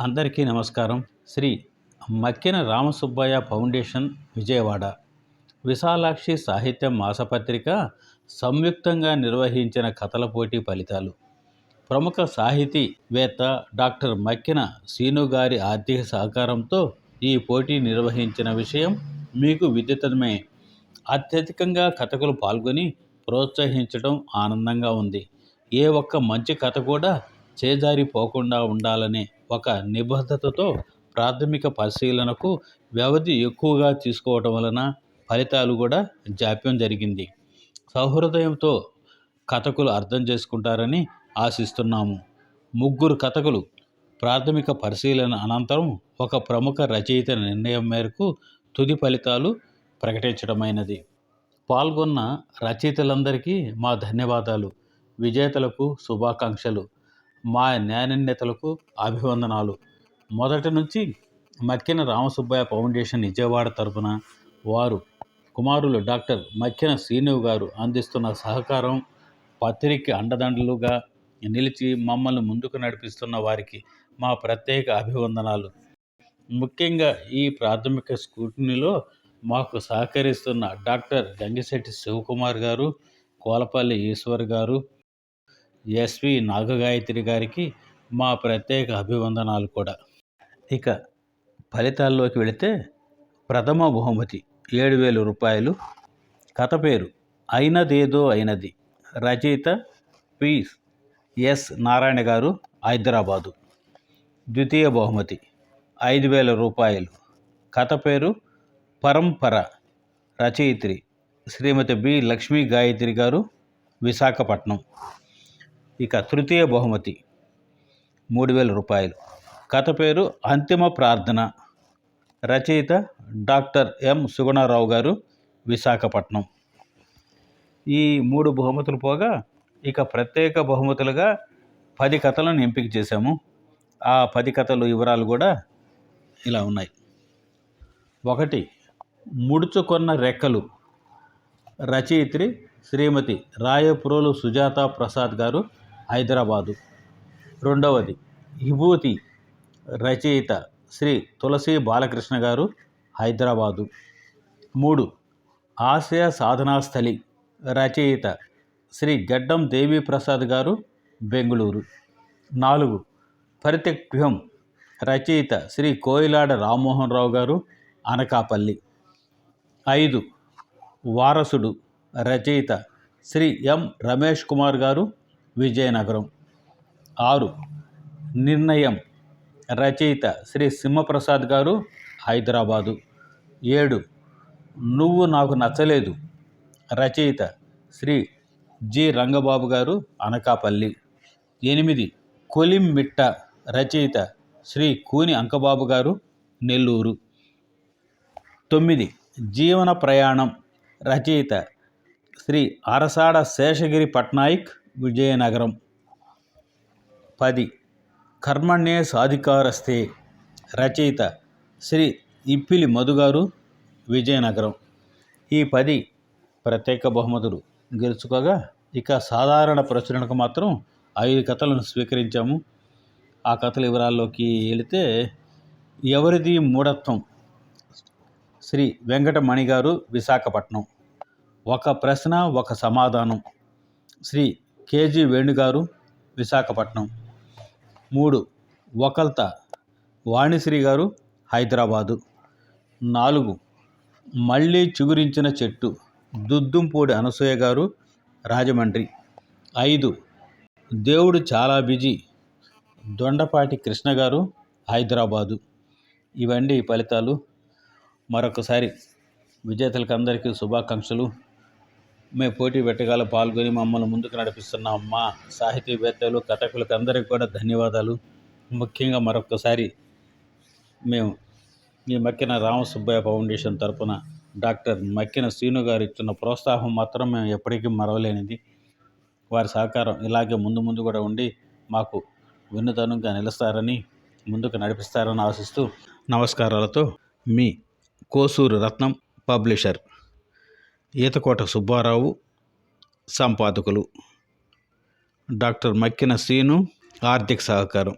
అందరికీ నమస్కారం. శ్రీ మక్కిన రామసుబ్బయ్య ఫౌండేషన్ విజయవాడ. విశాలాక్షి సాహిత్య మాసపత్రిక సంయుక్తంగా నిర్వహించిన కథల పోటీ ఫలితాలు. ప్రముఖ సాహితీవేత్త డాక్టర్ మక్కిన సీను గారి ఆర్థిక సహకారంతో ఈ పోటీ నిర్వహించిన విషయం మీకు విదితమే. అత్యధికంగా కథకులు పాల్గొని ప్రోత్సహించడం ఆనందంగా ఉంది. ఏ ఒక్క మంచి కథ కూడా చేజారిపోకుండా ఉండాలనే ఒక నిబద్ధతతో ప్రాథమిక పరిశీలనకు వ్యవధి ఎక్కువగా తీసుకోవటం వలన ఫలితాలు కూడా జాప్యం జరిగింది. సౌహృదయంతో కథకులు అర్థం చేసుకుంటారని ఆశిస్తున్నాము. ముగ్గురు కథకులు ప్రాథమిక పరిశీలన అనంతరం ఒక ప్రముఖ రచయిత నిర్ణయం మేరకు తుది ఫలితాలు ప్రకటించడమైనది. పాల్గొన్న రచయితలందరికీ మా ధన్యవాదాలు. విజేతలకు శుభాకాంక్షలు. మా న్యాయనేతలకు అభివందనాలు. మొదటి నుంచి మక్కిన రామసుబ్బయ్య ఫౌండేషన్ విజయవాడ తరపున వారు కుమారులు డాక్టర్ మక్కిన శ్రీనివ్ గారు అందిస్తున్న సహకారం పత్రిక అండదండలుగా నిలిచి మమ్మల్ని ముందుకు నడిపిస్తున్న వారికి మా ప్రత్యేక అభివందనాలు. ముఖ్యంగా ఈ ప్రాథమిక స్కూటినీలో మాకు సహకరిస్తున్న డాక్టర్ గంగిశెట్టి శివకుమార్ గారు కోలపల్లి ఈశ్వర్ గారు ఎస్వి నాగగాయత్రి గారికి మా ప్రత్యేక అభివందనాలు కూడా. ఇక ఫలితాల్లోకి వెళితే ప్రథమ బహుమతి ఏడు వేల రూపాయలు. కథ పేరు అయినదేదో అయినది. రచయిత పి. ఎస్. నారాయణ గారు హైదరాబాదు. ద్వితీయ బహుమతి ఐదు వేల రూపాయలు. కథ పేరు పరంపర. రచయిత్రి శ్రీమతి బి. లక్ష్మీ గాయత్రి గారు విశాఖపట్నం. ఇక తృతీయ బహుమతి. మూడు వేల రూపాయలు. కథ పేరు అంతిమ ప్రార్థన. రచయిత డాక్టర్ ఎం సుగుణారావు గారు విశాఖపట్నం. ఈ మూడు బహుమతులు పోగా ఇక ప్రత్యేక బహుమతులుగా పది కథలను ఎంపిక చేశాము. ఆ పది కథలు వివరాలు కూడా ఇలా ఉన్నాయి. ఒకటి ముడుచుకొన్న రెక్కలు. రచయిత్రి శ్రీమతి రాయపురోలు సుజాత ప్రసాద్ గారు హైదరాబాదు. రెండవది విభూతి రచయిత శ్రీ తులసి బాలకృష్ణ గారు హైదరాబాదు. మూడు ఆశయ సాధనాస్థలి రచయిత శ్రీ గడ్డం దేవి ప్రసాద్ గారు బెంగళూరు. నాలుగు పరిత్యక్వ్యం రచయిత శ్రీ కోయిలాడ రామ్మోహన్ రావు గారు అనకాపల్లి. ఐదు వారసుడు రచయిత శ్రీ ఎం రమేష్ కుమార్ గారు విజయనగరం. ఆరు. నిర్ణయం. రచయిత శ్రీ సింహప్రసాద్ గారు హైదరాబాదు. ఏడు. నువ్వు నాకు నచ్చలేదు. రచయిత శ్రీ జి. రంగబాబు గారు అనకాపల్లి. ఎనిమిది. కొలిం మిట్ట రచయిత శ్రీ కూని అంకబాబు గారు నెల్లూరు. తొమ్మిది. జీవన ప్రయాణం. రచయిత శ్రీ అరసాడ శేషగిరి పట్నాయక్ విజయనగరం. పది. కర్మణ్యే సాధికారస్తే రచయిత శ్రీ ఇప్పిలి మధుగారు విజయనగరం. ఈ పది ప్రత్యేక బహుమతులు గెలుచుకోగా ఇక సాధారణ ప్రచురణకు మాత్రం ఐదు కథలను స్వీకరించాము. ఆ కథల వివరాల్లోకి వెళితే ఎవరిది మూఢత్వం? శ్రీ వెంకటమణి గారు విశాఖపట్నం. ఒక ప్రశ్న ఒక సమాధానం. శ్రీ కేజీ వేణుగారు విశాఖపట్నం. మూడు వకల్త వాణిశ్రీ గారు హైదరాబాదు. నాలుగు మళ్ళీ చిగురించిన చెట్టు దుద్దుంపూడి అనసూయ గారు రాజమండ్రి. ఐదు దేవుడు చాలా బిజీ దొండపాటి కృష్ణ గారు హైదరాబాదు. ఇవన్నీ ఫలితాలు. మరొకసారి విజేతలకు అందరికీ శుభాకాంక్షలు. మేము పోటీ పెట్టగల పాల్గొని మమ్మల్ని ముందుకు నడిపిస్తున్న మా సాహితీవేత్తలు కథకులకు అందరికీ కూడా ధన్యవాదాలు. ముఖ్యంగా మరొకసారి మేము ఈ మక్కిన రామసుబ్బయ్య ఫౌండేషన్ తరపున డాక్టర్ మక్కిన శ్రీను గారు ఇచ్చిన ప్రోత్సాహం మాత్రం మేము ఎప్పటికీ మరవలేనిది. వారి సహకారం ఇలాగే ముందు ముందు కూడా ఉండి మాకు వినూతనంగా నిలుస్తారని ముందుకు నడిపిస్తారని ఆశిస్తూ నమస్కారాలతో మీ కోసూరు రత్నం పబ్లిషర్ ఈతకోట సుబ్బారావు సంపాదకులు. డాక్టర్ మక్కిన శ్రీను ఆర్థిక సహకారం.